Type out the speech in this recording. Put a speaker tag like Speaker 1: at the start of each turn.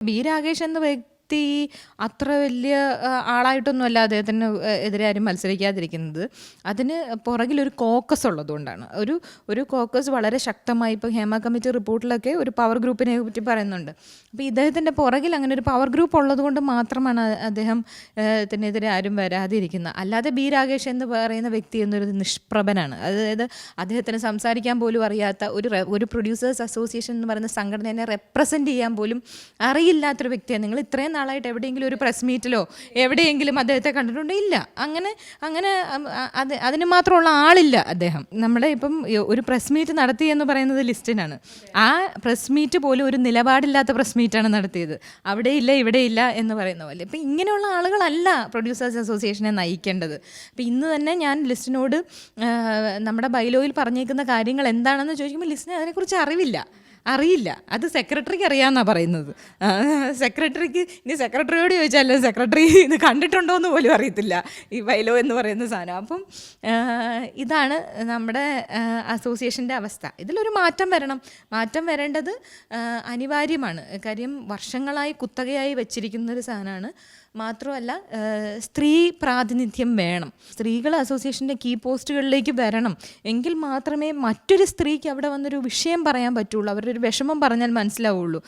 Speaker 1: B Rakesh എന്ന വ്യക്തി അത്ര വലിയ ആളായിട്ടൊന്നുമല്ല അദ്ദേഹത്തിന് എതിരെ ആരും മത്സരിക്കാതിരിക്കുന്നത്. അതിന് പുറകിൽ ഒരു കോക്കസ് ഉള്ളതുകൊണ്ടാണ്. ഒരു ഒരു കോക്കസ് വളരെ ശക്തമായി ഇപ്പോൾ ഹേമ കമ്മിറ്റി റിപ്പോർട്ടിലൊക്കെ ഒരു പവർ ഗ്രൂപ്പിനെ പറ്റി പറയുന്നുണ്ട്. അപ്പോൾ ഇദ്ദേഹത്തിന്റെ പുറകിൽ അങ്ങനെ ഒരു പവർ ഗ്രൂപ്പ് ഉള്ളതുകൊണ്ട് മാത്രമാണ് അദ്ദേഹം ത്തിനെതിരെ ആരും വരാതിരിക്കുന്നത്. അല്ലാതെ ബി രാകേഷ് എന്ന് പറയുന്ന വ്യക്തി എന്നൊരു നിഷ്പ്രഭനാണ്. അതായത് അദ്ദേഹത്തിന് സംസാരിക്കാൻ പോലും അറിയാത്ത ഒരു ഒരു പ്രൊഡ്യൂസേഴ്സ് അസോസിയേഷൻ എന്ന് പറയുന്ന സംഘടനയെ റെപ്രസെന്റ് ചെയ്യാൻ പോലും അറിയില്ലാത്തൊരു വ്യക്തിയാണ്. നിങ്ങൾ ഇത്രയും നാളായിട്ട് എവിടെയെങ്കിലും ഒരു പ്രസ് മീറ്റിലോ എവിടെയെങ്കിലും അദ്ദേഹത്തെ കണ്ടിട്ടുണ്ടോ? ഇല്ല. അങ്ങനെ അങ്ങനെ അത് അതിന് മാത്രമുള്ള ആളില്ല അദ്ദേഹം. നമ്മുടെ ഇപ്പം ഒരു പ്രസ് മീറ്റ് നടത്തി എന്ന് പറയുന്നത് ലിസ്റ്റിനാണ്. ആ പ്രസ് മീറ്റ് പോലും ഒരു നിലപാടില്ലാത്ത പ്രസ് മീറ്റാണ് നടത്തിയത്. അവിടെ ഇല്ല ഇവിടെ ഇല്ല എന്ന് പറയുന്ന പോലെ. ഇപ്പം ഇങ്ങനെയുള്ള ആളുകളല്ല പ്രൊഡ്യൂസേഴ്സ് അസോസിയേഷനെ നയിക്കേണ്ടത്. അപ്പം ഇന്ന് തന്നെ ഞാൻ ലിസ്റ്റിനോട് നമ്മുടെ ബൈലോയിൽ പറഞ്ഞേക്കുന്ന കാര്യങ്ങൾ എന്താണെന്ന് ചോദിക്കുമ്പോൾ ലിസ്റ്റിന് അതിനെക്കുറിച്ച് അറിവില്ല. അറിയില്ല. അത് സെക്രട്ടറിക്ക് അറിയാമെന്നാണ് പറയുന്നത്. സെക്രട്ടറിക്ക് ഇനി സെക്രട്ടറിയോട് ചോദിച്ചാലോ? സെക്രട്ടറി ഇത് കണ്ടിട്ടുണ്ടോ എന്ന് പോലും അറിയത്തില്ല. ഈ ബൈലോ എന്ന് പറയുന്ന സാധനം. അപ്പം ഇതാണ് നമ്മുടെ അസോസിയേഷന്റെ അവസ്ഥ. ഇതിലൊരു മാറ്റം വരണം. മാറ്റം വരേണ്ടത് അനിവാര്യമാണ്. കാര്യം വർഷങ്ങളായി കുത്തകയായി വെച്ചിരിക്കുന്ന ഒരു സാധനമാണ്. മാത്രമല്ല സ്ത്രീ പ്രാതിനിധ്യം വേണം. സ്ത്രീകൾ അസോസിയേഷന്റെ കീ പോസ്റ്റുകളിലേക്ക് വരണം. എങ്കിൽ മാത്രമേ മറ്റൊരു സ്ത്രീക്ക് അവിടെ വന്നൊരു വിഷയം പറയാൻ പറ്റുള്ളൂ. അവരുടെ ഒരു വിഷമം പറഞ്ഞാൽ മനസ്സിലാവുള്ളൂ.